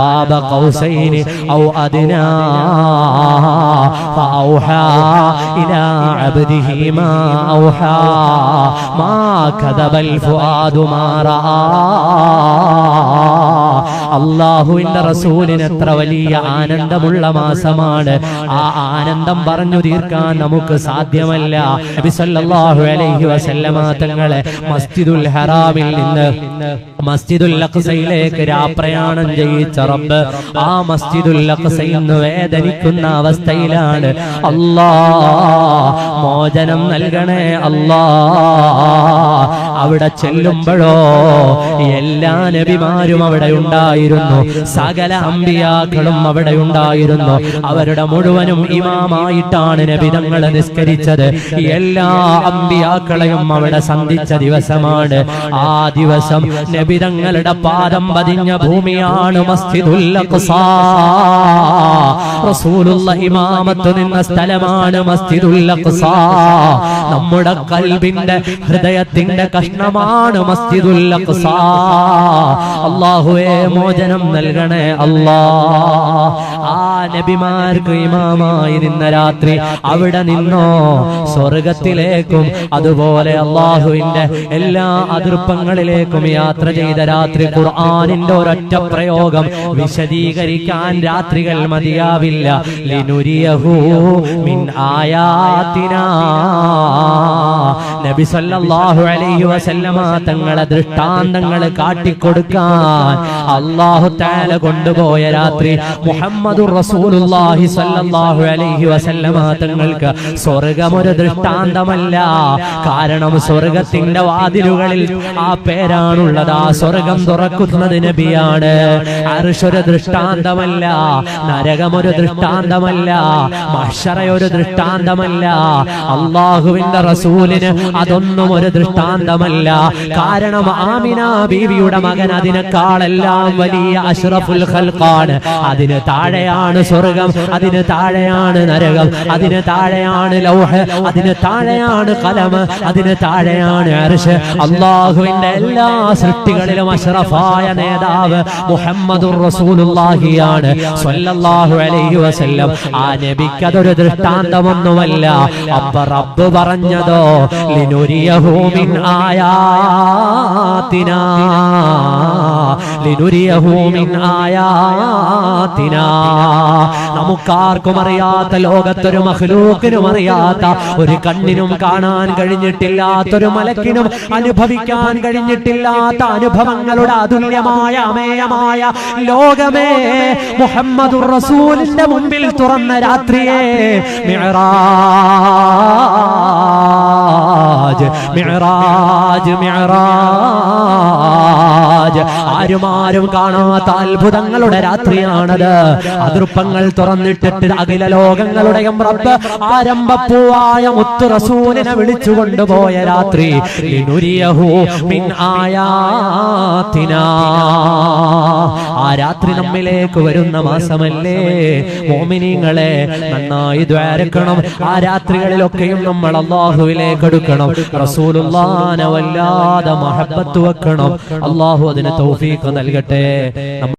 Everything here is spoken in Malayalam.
قاب قوسين أو أدنى فأوحى إلى عبده ما أوحى ما كذب الفؤاد ما رأى അള്ളാഹുവിന്റെ റസൂലിന് എത്ര വലിയ ആനന്ദമുള്ള മാസമാണ്. ആ ആനന്ദം പറഞ്ഞു തീർക്കാൻ നമുക്ക് സാധ്യമല്ല. അലൈഹി മസ്ജിദുൽ ഹറാമിൽ നിന്ന് മസ്ജിദുൽ അഖ്സയിലേക്ക് രാപ്രയാണം ചെയ്യിച്ച റബ്ബ് ആ മസ്ജിദുൽ അഖ്സയിൽ നിന്ന് വേദനിക്കുന്ന അവസ്ഥയിലാണ്. അല്ലാ മോചനം നൽകണേ അല്ലാ. അവിടെ ചെല്ലുമ്പോഴോ എല്ലാ നബിമാരും അവിടെ ഉണ്ടായിരുന്നു. സകല അമ്പിയാക്കളും അവിടെ ഉണ്ടായിരുന്നു. അവരുടെ മുഴുവനും ഇമാമായിട്ടാണ് നബിതങ്ങൾ നിസ്കരിച്ചത്. എല്ലാ അമ്പിയാക്കളെയും അവിടെ സന്ധിച്ച ദിവസമാണ്. ആ ദിവസം നബിതങ്ങളുടെ പാദം പതിഞ്ഞ ഭൂമിയാണ് മസ്ജിദുൽ റസൂലുള്ള ഇമാമത്ത് നിന്ന സ്ഥലമാണ് മസ്ജിദുൽ നമ്മുടെ കൽബിന്റെ ഹൃദയത്തിന്റെ കഷ്ണമാണ് മസ്ജിദുൽ അള്ളാഹുവേ അല്ലാഹുവേ മോചനം നൽകണേ അല്ലാ. ആ നബിമാർക്ക് ഇമാമായി നിന്ന രാത്രി അവിടെ നിന്നോ? സ്വർഗത്തിലേക്കും അതുപോലെ അള്ളാഹുവിന്റെ എല്ലാ അതിർപ്പങ്ങളിലേക്കും യാത്ര ചെയ്ത രാത്രി ഖുർആാനിന്റെ ഒരൊറ്റ പ്രയോഗം വിശദീകരിക്കാൻ രാത്രികൾ മതിയാവില്ല. ലിനുരിയഹു നബി അലൈഹി വസല്ലമ തങ്ങളെ ദൃഷ്ടാന്തങ്ങൾ കാട്ടിക്കൊടുക്കാൻ അല്ലാഹു താല കൊണ്ടുപോയ രാത്രി മുഹമ്മദ് റസൂലുള്ളാഹി സല്ലല്ലാഹു അലൈഹി വസല്ലമ തങ്ങൾക്ക് സ്വർഗം ഒരു ദൃഷ്ടാന്തമല്ല. കാരണം സ്വർഗത്തിന്റെ വാതിലുകളിൽ ആ പേരാണുള്ളത്. ആ സ്വർഗം തുറക്കുന്നത് നബിയാണ്. അർഷൊരു ദൃഷ്ടാന്തമല്ല. നരകം ഒരു ദൃഷ്ടാന്തമല്ല. മഷറയൊരു ദൃഷ്ടാന്തമല്ല. അള്ളാഹുവിന്റെ റസൂലിന് അതൊന്നും ഒരു ദൃഷ്ടാന്തമല്ല. കാരണം ആമിന ബീവിയുടെ മകൻ അതിനേക്കാളെല്ലാം വലിയ അഷ്റഫുൽ ഖൽഖാണ്. അതിന് താഴെയാണ് സ്വർഗം അതിന് താഴെയാണ് നരകം അതിന് താഴെയാണ് ലൗഹ് അതിന് താഴെയാണ് കലം അതിന് താഴെയാണ് അർഷ്. അള്ളാഹുവിന്റെ എല്ലാ സൃഷ്ടികളിലും അഷ്റഫായ നേതാവ് മുഹമ്മദുർ റസൂലുള്ളാഹിയാണ്. സ്വല്ലല്ലാഹു അലൈഹി വസല്ലം. ആ നബിക്ക് അതൊരു ദൃഷ്ടാന്തമൊന്നുമല്ല. അപ്പ റബ്ബ് പറഞ്ഞതോ ലിനുരിയഹു മിൻ ആയാതിനാ ലിനുരിയഹു മിൻ ആയാതിനാ നമുക്കാർക്കും അറിയാത്ത ലോകത്തൊരു മഹ്ലൂക്കിനും അറിയാത്ത ഒരു കണ്ണിനും കാണാൻ കഴിഞ്ഞിട്ടില്ലാത്തൊരു മലക്കിനും അനുഭവിക്കാൻ കഴിഞ്ഞിട്ടില്ലാത്ത അനുഭവങ്ങളുടെ അതുല്യമായ അമേയമായ ലോകമേ മുഹമ്മദ് റസൂലിന്റെ മുൻപിൽ തുറന്ന രാത്രിയെ മിഹറാജ് മിഹറാജ് മിഅറാജ് മിഅറാജ് ആരും ആരും കാണാത്ത അത്ഭുതങ്ങളുടെ രാത്രിയാണത്. അതിർപ്പങ്ങൾ തുറന്നിട്ടിട്ട് അഖില ലോകങ്ങളുടെയും റബ്ബ് ആരംഭപ്പൂവായ മുത്തു റസൂലിനെ വിളിച്ചു കൊണ്ടുപോയ രാത്രി മിൻ ആ രാത്രി നമ്മിലേക്ക് വരുന്ന മാസമല്ലേ? മോമിനിങ്ങളെ നന്നായി ദ്വാരക്കണം. ആ രാത്രികളിലൊക്കെയും നമ്മൾ അള്ളാഹുവിലേക്ക് എടുക്കണം റസൂലുല്ലാനവല്ലാതെ മഹബത്ത് വെക്കണം. അള്ളാഹു അതിന് തൗഫീഖ് നൽകട്ടെ.